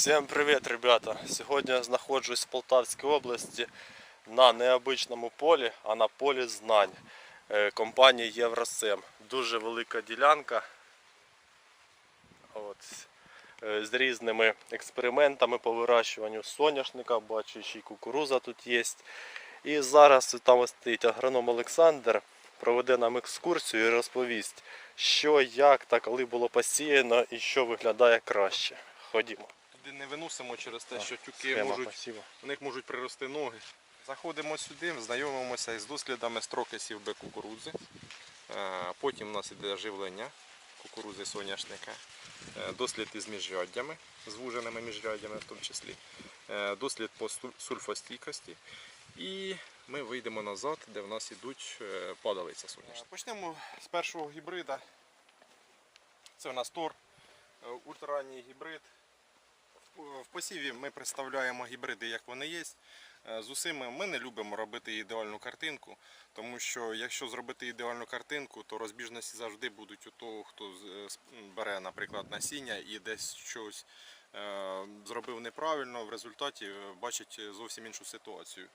Всім привіт, ребята! Сьогодні я знаходжусь в Полтавській області на необичному полі, а на полі знань е, компанії Євросем. Дуже велика ділянка. От, е, з різними експериментами по вирощуванню соняшника, бачу, ще й кукуруза тут є. І зараз там стоїть агроном Олександр, проведе нам екскурсію і розповість, що, як та коли було посіяно і що виглядає краще. Ходімо. Туди не виносимо через те, що тюки можуть, в них можуть прирости ноги. Заходимо сюди, знайомимося із дослідами строкисів Б кукурудзи. Е, Потім у нас іде живлення кукурудзи соняшника, Е, дослід із міжряддями, звуженими міжряддями в тому числі, Е, дослід по сульфостійкості. І ми вийдемо назад, де в нас ідуть е, падалиця соняшника. Почнемо з першого гібрида. Це у нас Тор, ультраранній гібрид. В посіві ми представляємо гібриди, як вони є. Е, З усіми ми не любимо робити ідеальну картинку, тому що якщо зробити ідеальну картинку, то розбіжності завжди будуть у того, хто е, бере, наприклад, насіння і десь щось е, зробив неправильно, в результаті е, бачить зовсім іншу ситуацію.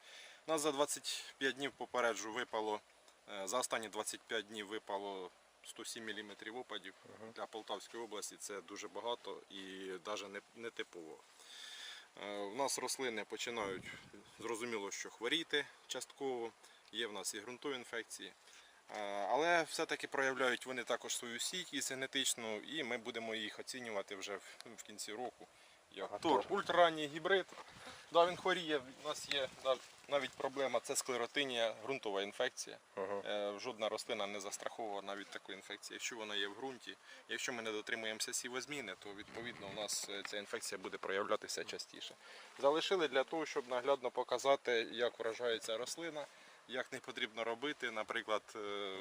У нас за 25 днів попереджу випало, е, за останні 25 днів випало 107 мм опадів. Для Полтавської області це дуже багато і навіть не, не типово. Е, У нас рослини починають зрозуміло, що хворіти частково, є в нас і ґрунтові інфекції. Е, Але все-таки проявляють вони також свою стійкість генетичну, і ми будемо їх оцінювати вже в, в кінці року. Як Тор, ультраранній гібрид. Да, він хворіє. У нас є да, навіть проблема це склеротинія, ґрунтова інфекція. Ага. Е, Жодна рослина не застрахована від такої інфекції. Якщо вона є в ґрунті, якщо ми не дотримуємося сівозміни, то відповідно у нас е, ця інфекція буде проявлятися частіше. Залишили для того, щоб наглядно показати, як вражається рослина, як не потрібно робити. Наприклад, е,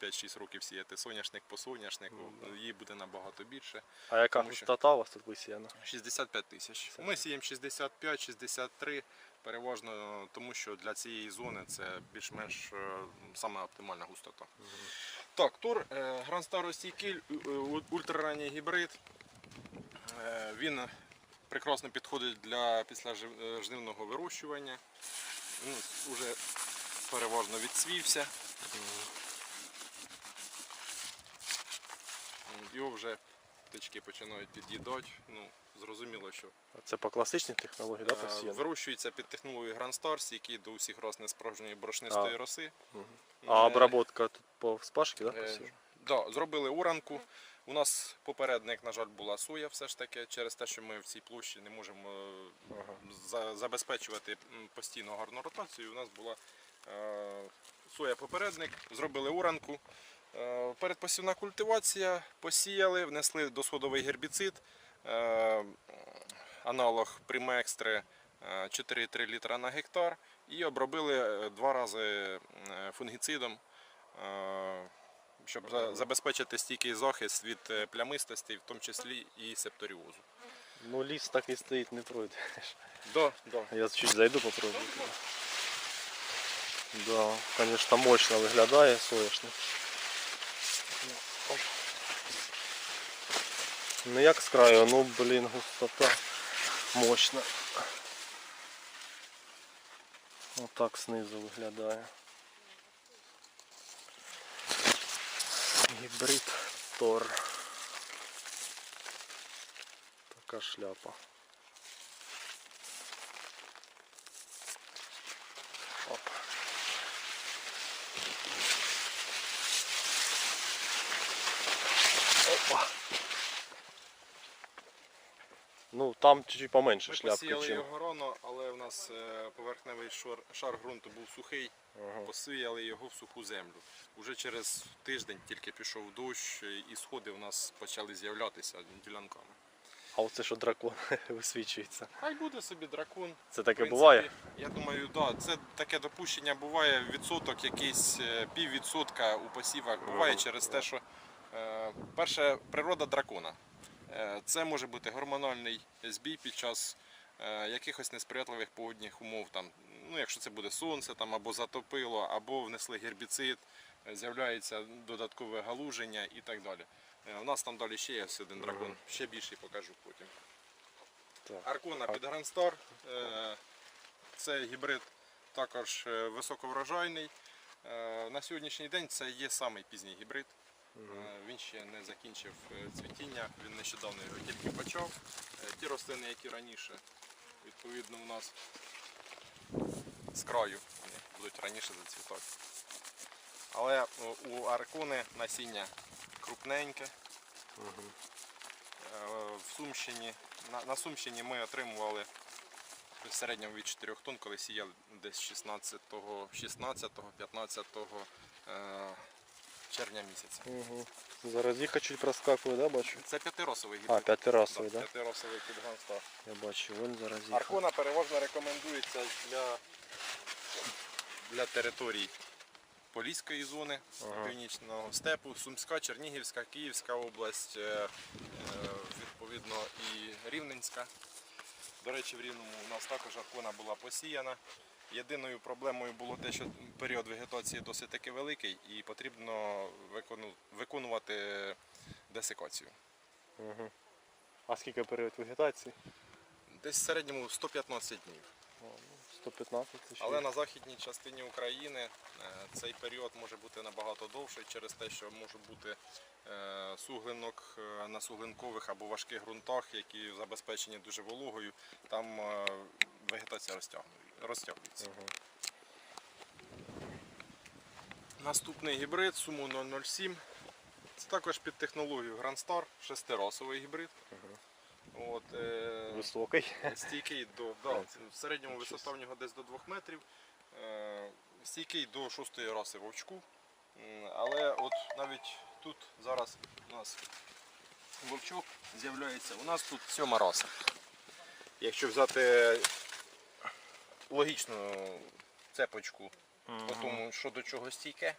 5-6 років сіяти соняшник по соняшнику, її буде набагато більше. А яка густота у вас тут висіяна? 65 тисяч. Ми сіємо 65-63, переважно тому, що для цієї зони це більш-менш е, саме оптимальна густота. Так, Тор, е, Гранд старостійкий, ультраранній гібрид. Е, Він прекрасно підходить для післяжнивного вирощування. Ну, Уже переважно відсвівся. Його вже птички починають під'їдати. Ну, зрозуміло, що Це по класичній технології, да, Е. Вирощується під технологією Grand Stars, який до усіх роз несправжньої борошнистої А. роси. А обработка тут по спашки, да, Е, да, зробили уранку. У нас попередник, на жаль, була соя все ж таки, через те, що ми в цій площі не можемо е, за- забезпечувати постійно гарну ротацію. У нас була е, соя попередник, зробили уранку. Е, передпосівна культивація, посіяли, внесли досходовий гербіцид, е, аналог Примекстри е, 4,3 літра на гектар і обробили е, два рази е, фунгіцидом, е, щоб забезпечити стійкий захист від е, плямистості, в тому числі і септоріозу. Ну ліс так і стоїть, не пройде. Да, да. Я чуть зайду попробую. Да, конечно, мощно виглядає соняшник. Ну як з краю, ну блін, густота мощна. Отак знизу виглядає. Гібрид Тор. Така шляпа. Оп. Опа. Ну там чуть-чуть поменше Ми шляпки, посіяли чим. його рано, але в нас е, поверхневий шар, шар ґрунту був сухий, Ага. посіяли його в суху землю. Уже через тиждень тільки пішов дощ, е, і сходи у нас почали з'являтися ділянками. А оце що дракон висвічується. Хай буде собі дракон. Це таке принципі, буває? Я думаю, да, це таке допущення буває. Відсоток якийсь е, піввідсотка у посівах буває через те, що е, перше природа дракона. Е, це може бути гормональний збій під час е, якихось несприятливих погодних умов. Там, ну, якщо це буде сонце там, або затопило, або внесли гербіцид, е, з'являється додаткове галуження і так далі. У нас там далі ще є один дракон, ще більший покажу потім. Аркона під Грандстар. Це гібрид також високоврожайний. На сьогоднішній день це є самий пізній гібрид. Е, Він ще не закінчив е, цвітіння, він нещодавно його тільки почав. Е, Ті рослини, які раніше, відповідно, у нас з краю вони будуть раніше зацвітати. Але у аркони насіння крупненьке. В Сумщині, на, на Сумщині ми отримували в середньому від 4 тонн, коли сіяли десь 16, 16 15 е, червня місяця. Угу. Зараз їх чуть проскакує, да, бачу? Це п'ятиросовий А, гібрид. п'ятирасовий, да? П'ятиросовий підганстар. Я бачу, він зараз їхав. Аркона переважно рекомендується для, для територій Поліської зони, Ага. північного степу, Сумська, Чернігівська, Київська область, е, е, відповідно і Рівненська. До речі, в Рівному у нас також аркона була посіяна. Єдиною проблемою було те, що період вегетації досить таки великий і потрібно виконувати десикацію. Угу. А скільки період вегетації? Десь в середньому 115 днів. Ну, 115 це Але на західній частині України е, цей період може бути набагато довший через те, що може бути е, суглинок е, на суглинкових або важких ґрунтах, які забезпечені дуже вологою, там вегетація розтягну- розтягується. Мгм. Наступний гібрид Sumo 007. Це також під технологію Grand Star, шестирасовий гібрид. От, е, Високий. стійкий до да, в середньому висота в нього десь до 2 метрів. Е, стійкий до шостої раси вовчку. Але от навіть тут зараз у нас вовчок з'являється. У нас тут сьома раса. Якщо взяти логічну цепочку по тому, що до чого стійке,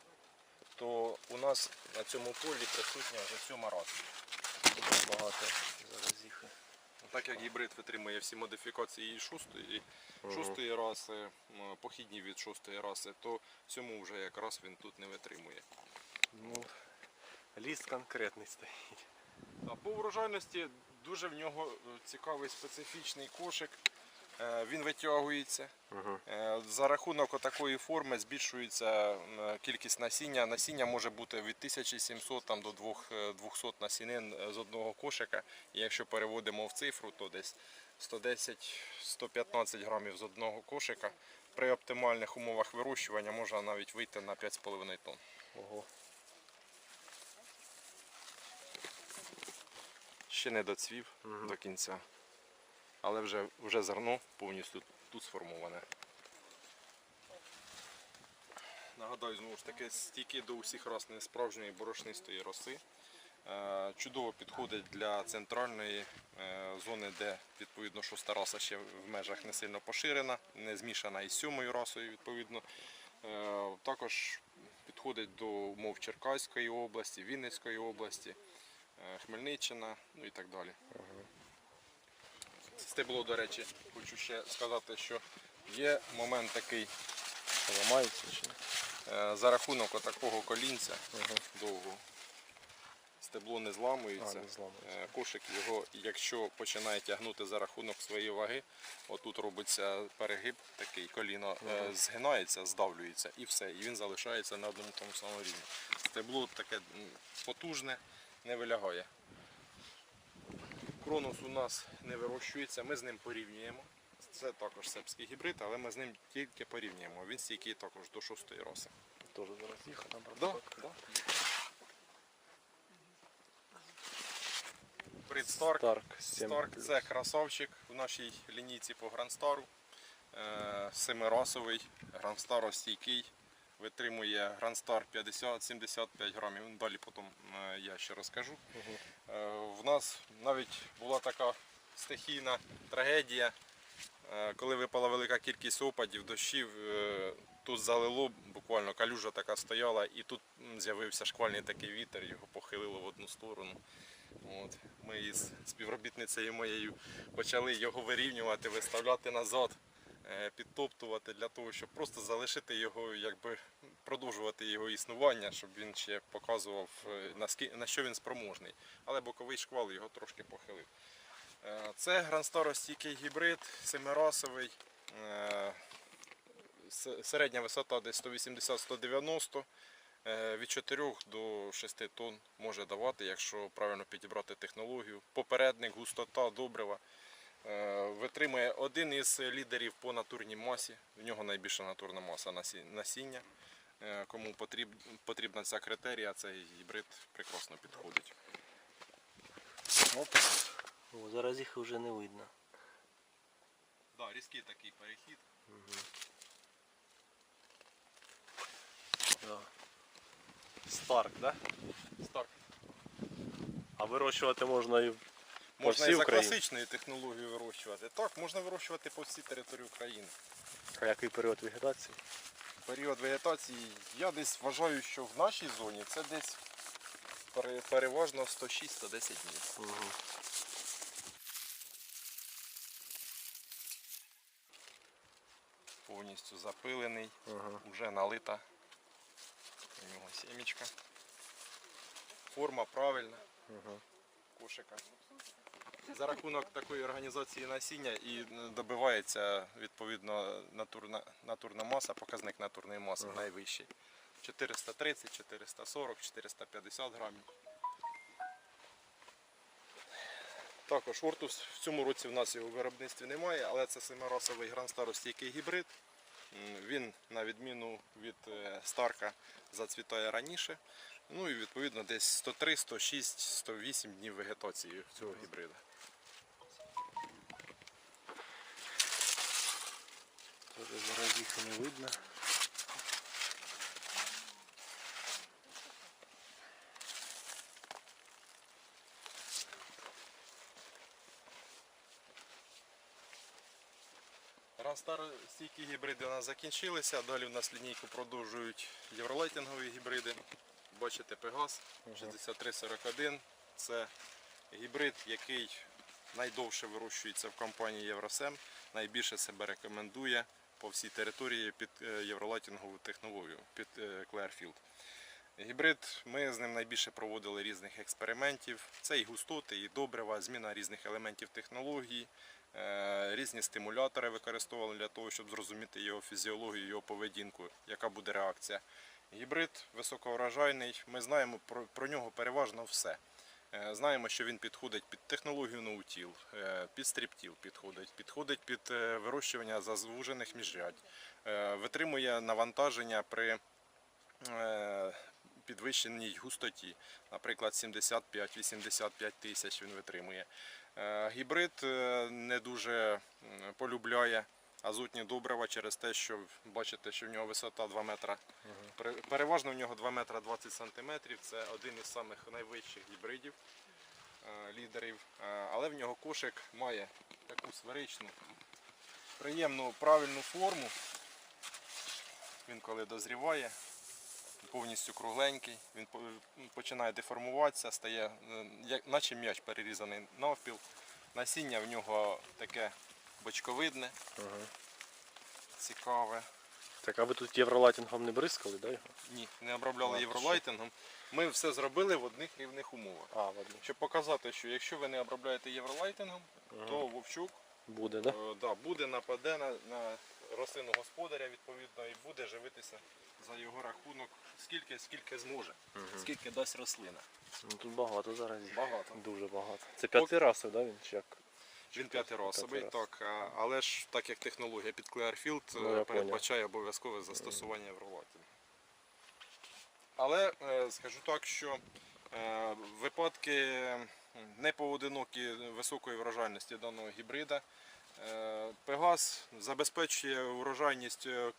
то у нас на цьому полі присутня вже сьома раса. Багато зараз їх. Так як гібрид витримує всі модифікації шостої, шостої раси, похідні від шостої раси, то цьому вже якраз він тут не витримує. Ну, ліс конкретний стоїть. А по врожайності дуже в нього е, цікавий специфічний кошик. Е, Він витягується. Угу. Е, За рахунок такої форми збільшується кількість насіння. Насіння може бути від 1700 там, до 200 насінин е, з одного кошика. І якщо переводимо в цифру, то десь 110-115 грамів з одного кошика. При оптимальних умовах вирощування можна навіть вийти на 5,5 тонн. Ого. Ще не доцвів Мгм. до кінця, але вже, вже зерно повністю тут сформоване. Нагадаю, знову ж таки, стійки до усіх рос не справжньої борошнистої роси. Е, Чудово підходить для центральної е, зони, де відповідно шоста раса ще в межах не сильно поширена, не змішана із сьомою расою відповідно. Е, Також підходить до умов Черкаської області, Вінницької області. Хмельниччина, ну і так далі. Стебло, до речі, хочу ще сказати, що є момент такий Ламається чи е, за рахунок отакого колінця Ага. довгого. Стебло не А, зламується. не зламується. Е, Кошик його, якщо починає тягнути за рахунок своєї ваги, отут робиться перегиб, такий коліно е, згинається, здавлюється і все. І він залишається на одному тому самому рівні. Стебло таке потужне, не вилягає. Кронус у нас не вирощується, ми з ним порівнюємо. Це також сербський гібрид, але ми з ним тільки порівнюємо. Він стійкий також до шостої роси. Теж зараз їхав там Да, да. Брит Старк. Старк Старк це красавчик в нашій лінійці по Грандстару. Е, Семирасовий, Грандстар Витримує Грандстар 50-75 грамів. Ну, Далі потім е, я ще розкажу. Е, В нас навіть була така стихійна трагедія, Е, коли випала велика кількість опадів, дощів. Тут залило, буквально калюжа така стояла, і тут з'явився шквальний такий вітер, його похилило в одну сторону. От. Ми із співробітницею моєю почали його вирівнювати, виставляти назад, підтоптувати для того, щоб просто залишити його, якби продовжувати його існування, щоб він ще показував, е, на що він спроможний. Але боковий шквал його трошки похилив. Е, Це гранстаростійкий гібрид, семирасовий. Е, Середня висота десь 180-190. Е, Від 4 до 6 тонн може давати, якщо правильно підібрати технологію. Попередник, густота, добрива. Е, Витримує один із лідерів по натурній масі. В нього найбільша натурна маса насіння. Е, Кому потрібна ця критерія, цей гібрид прекрасно підходить. Оп. О, зараз їх вже не видно. Да, різкий такий перехід. Да. Старк, да? Старк. А вирощувати можна і Можна всій і за Україні. класичною технологією вирощувати. Так, можна вирощувати по всій території України. А який період вегетації? Період вегетації, я десь вважаю, що в нашій зоні це десь пере- переважно 106-110 днів. Угу. Повністю запилений, Ага. вже налита. У нього сімечка. Форма правильна Ага. Кошика. За рахунок такої організації насіння і добивається відповідно натурна, натурна маса, показник натурної маси найвищий. 430, 440, 450 грамів. Також ортус в цьому році в нас його в виробництві немає, але це семирасовий гранстаростійкий гібрид. Він, на відміну від е, Старка, зацвітає раніше. Ну і відповідно десь 103, 106, 108 днів вегетації цього гібрида. Тоже зараз їх не видно. Ранстар стійкі гібриди у нас закінчилися. Далі у нас лінійку продовжують євролайтингові гібриди. Бачите Пегас 6341. Це гібрид, який найдовше вирощується в компанії Євросем, найбільше себе рекомендує по всій території під е, євролайтингову технологію, під Clearfield. Гібрид, ми з ним найбільше проводили різних експериментів. Це і густоти, і добрива, зміна різних елементів технології, е, різні стимулятори використовували для того, щоб зрозуміти його фізіологію, його поведінку, яка буде реакція. Гібрид високоврожайний, ми знаємо про, про нього переважно все. Е, Знаємо, що він підходить під технологію ноутіл, е, під стріптіл підходить, підходить під е, вирощування зазвужених міжрядь, витримує навантаження при підвищеній густоті, наприклад, 75-85 тисяч він витримує. Гібрид не дуже полюбляє азотні добрива через те, що бачите, що в нього висота 2 метра. Пере- Переважно в нього 2 метра 20 сантиметрів. Це один із самих найвищих гібридів е, лідерів. Е, Але в нього кошик має таку сферичну, приємну правильну форму. Він коли дозріває, повністю кругленький, він починає деформуватися, стає, е, наче м'яч перерізаний навпіл. Насіння в нього таке бочковидне, Ага. цікаве. Так, а ви тут євролайтингом не бризкали, да, його? Ні, не обробляли А, євролайтингом. Ми все зробили в одних рівних умовах. А, ладно. Щоб показати, що якщо ви не обробляєте євролайтингом, то вовчук Буде, да? е, да, буде нападе на, на рослину господаря відповідно і буде живитися за його рахунок скільки, скільки зможе, скільки дасть рослина. Ну, тут багато зараз їх. Багато. Дуже багато. Це п'ятий раз, да, він чи як? Він раз. так, але ж так як технологія під Clearfield е, Ну, передбачає обов'язкове застосування євролайтингу. Але е, скажу так, що е, випадки непоодинокі високої врожайності даного гібрида. е, Пегас забезпечує урожайність е,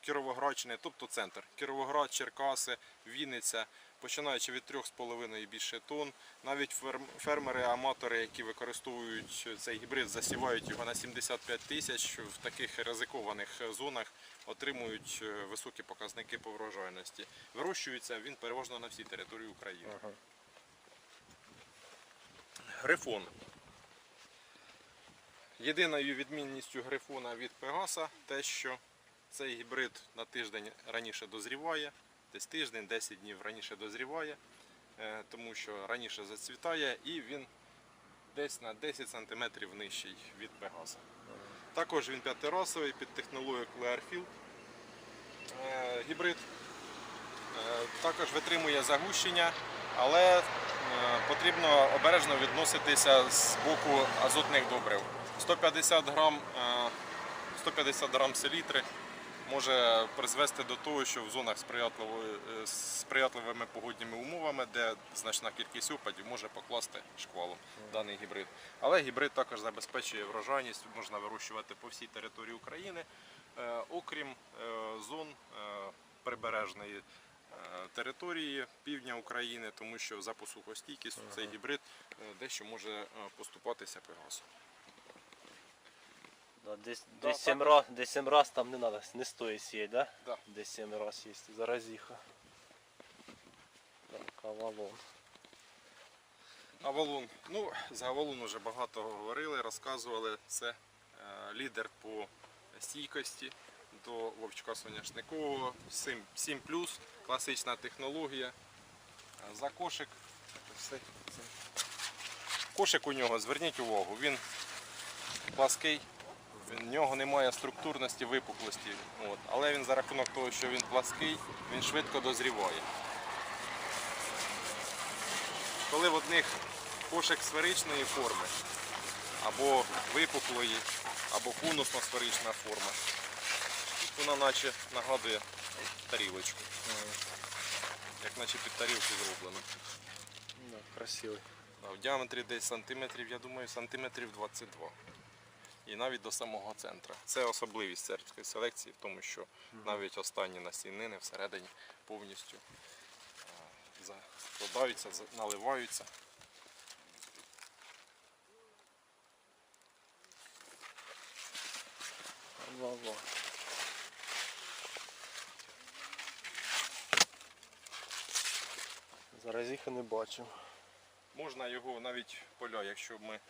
Кіровоградщини, тобто центр. Кіровоград, Черкаси, Вінниця, починаючи від 3,5 і більше тонн. Навіть фермери-аматори, які використовують цей гібрид, засівають його на 75 тисяч в таких ризикованих зонах, отримують е, високі показники по врожайності. Вирощується він переважно на всій території України. Ага. Грифон. Єдиною відмінністю грифона від Пегаса те, що цей гібрид на тиждень раніше дозріває, десь тиждень, 10 днів раніше дозріває, е, тому що раніше зацвітає і він десь на 10 см нижчий від Пегаса. Також він п'ятирасовий під технологією Clearfield. Е, Гібрид Е, також витримує загущення, але потрібно обережно відноситися з боку азотних добрив. 150 грам, е, 150 грам селітри може призвести до того, що в зонах е, з сприятливими погодніми умовами, де значна кількість опадів, може покласти шквалом даний гібрид. Але гібрид також забезпечує врожайність, можна вирощувати по всій території України, е, окрім е, зон е, прибережної е, території півдня України, тому що за посухостійкістю цей гібрид е, дещо може е, поступатися пегасу. Да, десь, Да, десь, сім раз, десь сім раз там не надо, не стоїть сіяти, да? Да. Десь сім раз сісти. Заразіха. Так, авалон. Авалон. Ну, за Авалон вже багато говорили, розказували. Це е, лідер по стійкості до вовчка соняшникового. 7, 7 класична технологія. Е, За кошик. Все, це. Кошик у нього, зверніть увагу, він плаский, в нього немає структурності, випуклості. От. Але він за рахунок того, що він плаский, він швидко дозріває. Коли в одних кошик сферичної форми, або випуклої, або конусно-сферична форма, тут вона наче нагадує тарілочку, як наче під тарілку зроблено. Да, красивий. В діаметрі десь сантиметрів, я думаю, сантиметрів 22. І навіть до самого центра. Це особливість сербської селекції, в тому що навіть останні насінини всередині повністю е, закладаються, за- наливаються. Авалон. Заразіха не бачив. Можна його навіть поля, якщо ми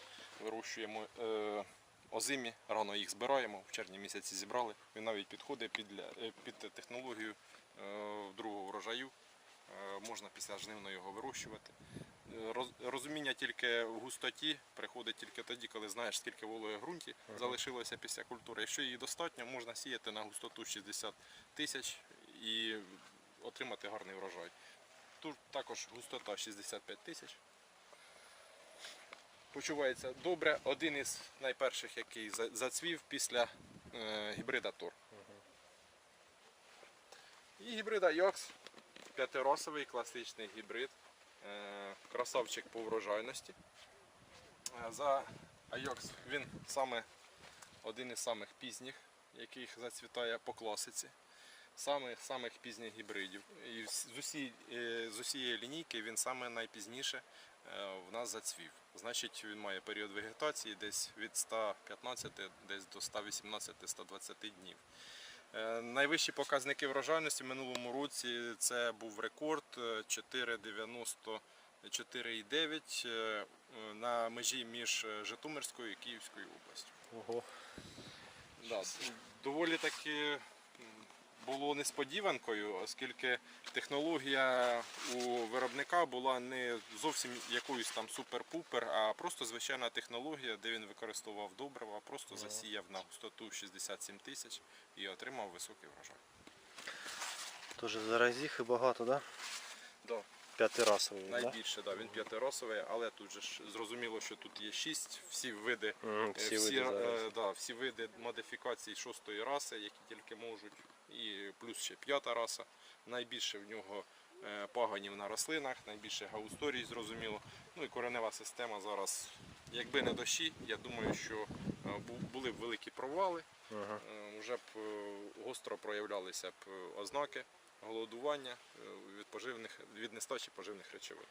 вирощуємо е, озимі, рано їх збираємо, в червні місяці зібрали. Він навіть підходить під, для- е, під технологію е, другого врожаю. Е, можна після жнивно його вирощувати. Роз- розуміння тільки в густоті приходить тільки тоді, коли знаєш, скільки вологи ґрунті залишилося після культури. Якщо її достатньо, можна сіяти на густоту 60 тисяч і отримати гарний врожай. Тут також густота 65 тисяч. Почувається добре. Один із найперших, який зацвів після е, гібрида Тор. І гібрида Йокс. П'ятиросовий класичний гібрид. Е, красавчик по врожайності. Е, За Айокс він саме один із самих пізніх, яких зацвітає по класиці. Самих самих пізніх гібридів. І з, усі, з усієї лінійки він саме найпізніше в нас зацвів. Значить, він має період вегетації десь від 115 десь до 118-120 днів. Е, Найвищі показники врожайності в минулому році це був рекорд е, 4,90 4,9 е, на межі між е, Житомирською і Київською областю. Ого. Да, доволі таки було несподіванкою, оскільки технологія у виробника була не зовсім якоюсь там супер-пупер, а просто звичайна технологія, де він використовував добрива, просто засіяв на густоту 67 тисяч і отримав високий врожай. Тоже заразіхи багато, да? Да. П'ятирасовий, да? Найбільше, да, він п'ятиросовий, але тут же ж зрозуміло, що тут є шість, всі види Е, всі всі, види е, да, всі види модифікацій шостої раси, які тільки можуть, і плюс ще п'ята раса. Найбільше в нього е, паганів на рослинах, найбільше гаусторій, зрозуміло. Ну і коренева система зараз, якби не дощі, я думаю, що е, були б великі провали, Ага. е, вже б гостро проявлялися б ознаки голодування від, поживних, від нестачі поживних речовин.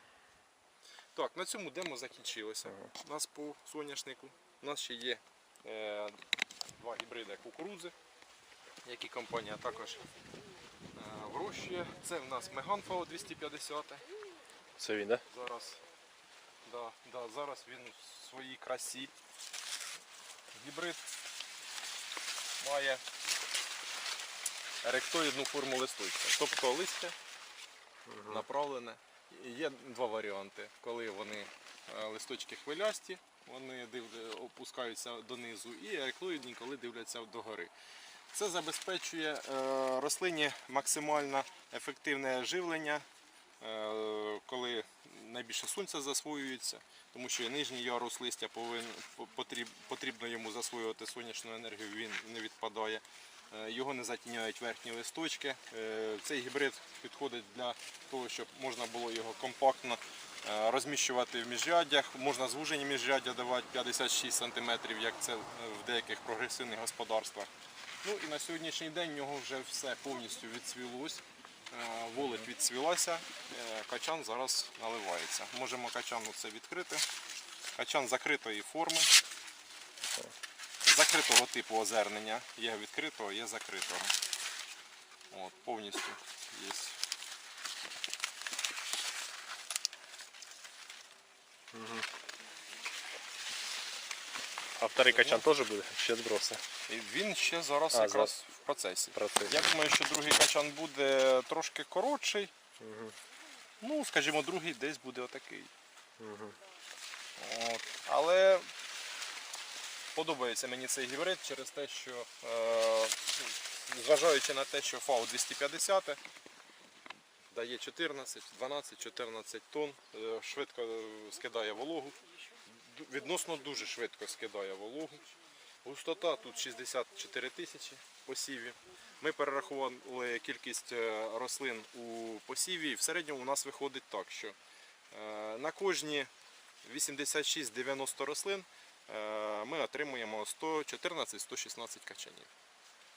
Так, на цьому демо закінчилося. У нас по соняшнику. У нас ще є е, два гібриди кукурудзи, які компанія також е, вирощує. Це в нас Меганфао 250. Це він, да? Зараз, да, да, зараз він в своїй красі. Гібрид має еректоїдну форму листочка. Тобто листя направлене. Є два варіанти, коли вони е, листочки хвилясті, вони опускаються донизу, і ереклоїдні, коли дивляться догори. Це забезпечує е, рослині максимально ефективне живлення, е, коли найбільше сонця засвоюється, тому що нижній ярус листя потрібно йому засвоювати сонячну енергію, він не відпадає. Е, Його не затіняють верхні листочки. Цей гібрид підходить для того, щоб можна було його компактно розміщувати в міжряддях. Можна звужені міжряддя давати 56 см, як це в деяких прогресивних господарствах. Ну і на сьогоднішній день в нього вже все повністю відцвілось. Е, Волить відцвілася, е, качан зараз наливається. Можемо качан це відкрити. Качан закритої форми, закритого типу озернення. Є відкритого, є закритого. От, повністю є. А вторий качан теж буде? Ще зброси. Він ще зараз А, якраз в процесі. Процес. Я думаю, що другий качан буде трошки коротший. Ну, скажімо, другий десь буде отакий. От. Але подобається мені цей гібрид через те, що е, зважаючи на те, що FAO 250 дає 14, 12, 14 тонн, е, швидко е, скидає вологу, відносно дуже швидко скидає вологу. Густота тут 64 тисячі посівів. Ми перерахували кількість е, рослин у посіві. і В середньому у нас виходить так, що е, на кожні 86-90 рослин е, ми отримуємо 114-116 качанів.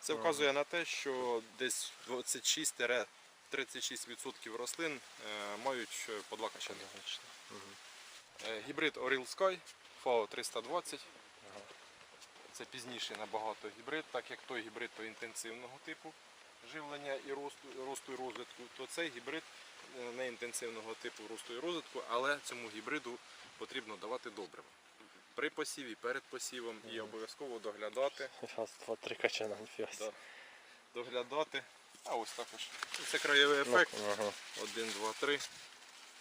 Це вказує на те, що десь 26-36% рослин мають по два качани. Е, Гібрид Oril Sky FAO 320. Це пізніший набагато гібрид, так як той гібрид то інтенсивного типу живлення і росту, росту і розвитку, то цей гібрид е, не інтенсивного типу росту і розвитку, але цьому гібриду потрібно давати добриво. При посіві, перед посівом і обов'язково доглядати. Раз, два, три качана. Да. Доглядати. А ось також. Це краєвий ефект. Ну. Один, два, три.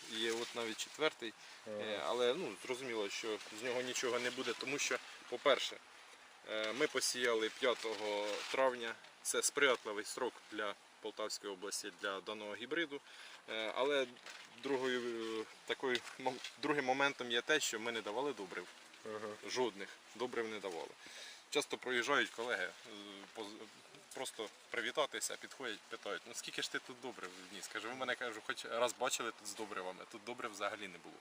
Є от навіть четвертий. Але ну, зрозуміло, що з нього нічого не буде, тому що, по-перше, е, ми посіяли 5 травня. Це сприятливий срок для Полтавської області для даного гібриду. Е, Але другою, е, такою, другим моментом є те, що ми не давали добрив. Жодних добрив не давали. Часто проїжджають колеги просто привітатися, підходять, питають, ну скільки ж ти тут добрив вніс? Каже, ви мене кажу, хоч раз бачили тут з добривами, тут добрив взагалі не було.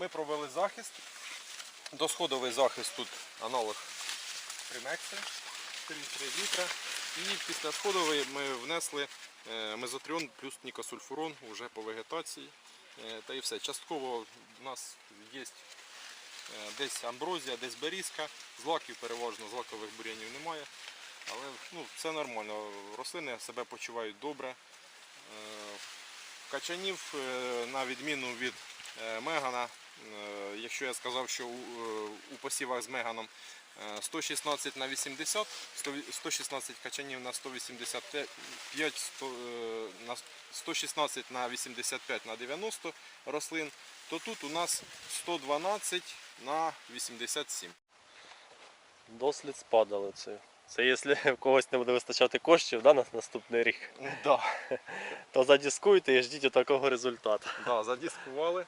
Ми провели захист. Досходовий захист тут аналог Примекси 3,3 літра. І після сходової ми внесли е, мезотріон плюс нікосульфурон вже по вегетації. Е, Та і все. Частково у нас є Е, Десь амброзія, десь берізка, злаків переважно, злакових бур'янів немає. Але ну, все нормально, рослини себе почувають добре. Качанів, на відміну від мегана, якщо я сказав, що у, е, посівах з меганом е, 116 на 80, 116 качанів на 185, 100, е, на 116 на 85 на 90 рослин, то тут у нас 112 на 87. Дослід спадали це. Це якщо в когось не буде вистачати коштів да, на наступний рік, Да. то задіскуйте і ждіть такого результату. Да, задіскували.